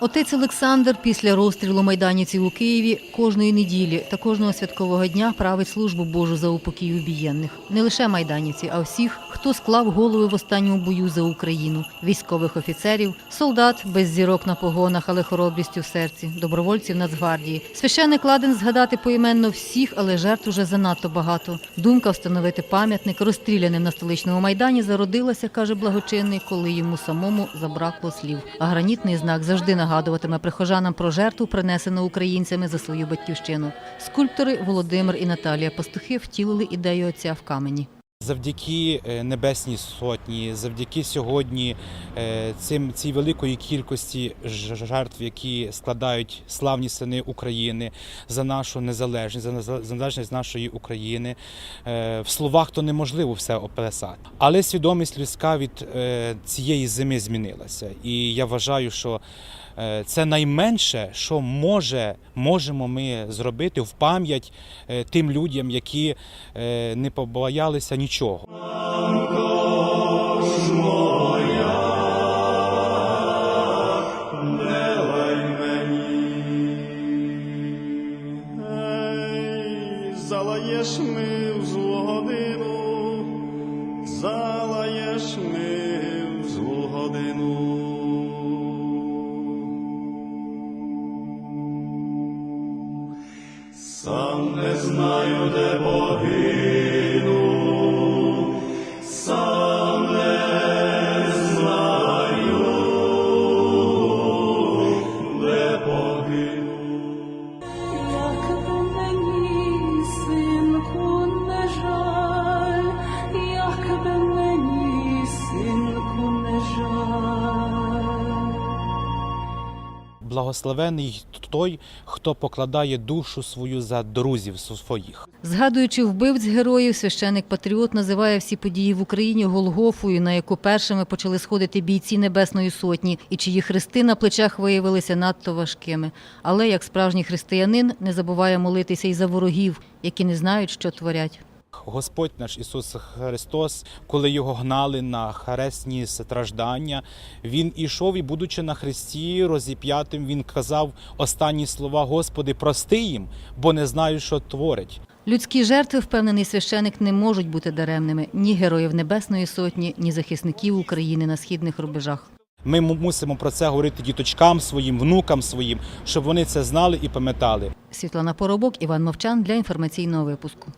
Отець Олександр після розстрілу майданівців у Києві кожної неділі та кожного святкового дня править службу Божу за упокій убієнних. Не лише майданівці, а всіх, хто склав голови в останньому бою за Україну, військових офіцерів, солдат без зірок на погонах, але хоробрістю в серці, добровольців Нацгвардії. Священник ладен згадати поіменно всіх, але жертв уже занадто багато. Думка встановити пам'ятник розстріляним на столичному майдані зародилася, каже благочинний, коли йому самому забракло слів. А гранітний знак завжди нагадуватиме прихожанам про жертву, принесену українцями за свою батьківщину. Скульптори Володимир і Наталія Пастухи втілили ідею отця в камені. Завдяки е, Небесній Сотні, завдяки сьогодні е, цим цій великої кількості жертв, які складають славні сини України за нашу незалежність, за незалежність нашої України. Е, В словах то неможливо все описати. Але свідомість людська від цієї зими змінилася. І я вважаю, що це найменше, що може, можемо ми зробити в пам'ять тим людям, які не побоялися нічого. Ей, залаєш ми в годину, залаєш ми в. Сам не знаю, де погину, Благословений той, хто покладає душу свою за друзів своїх. Згадуючи вбивць героїв, священик патріот називає всі події в Україні Голгофою, на яку першими почали сходити бійці Небесної Сотні, і чиї хрести на плечах виявилися надто важкими. Але як справжній християнин не забуває молитися і за ворогів, які не знають, що творять. Господь наш Ісус Христос, коли його гнали на хресні страждання, він ішов і, будучи на хресті розіп'ятим, він казав останні слова: Господи, прости їм, бо не знають, що творять. Людські жертви, впевнений священик, не можуть бути даремними ні героїв Небесної Сотні, ні захисників України на східних рубежах. Ми мусимо про це говорити діточкам своїм, внукам своїм, щоб вони це знали і пам'ятали. Світлана Поробок, Іван Мовчан для інформаційного випуску.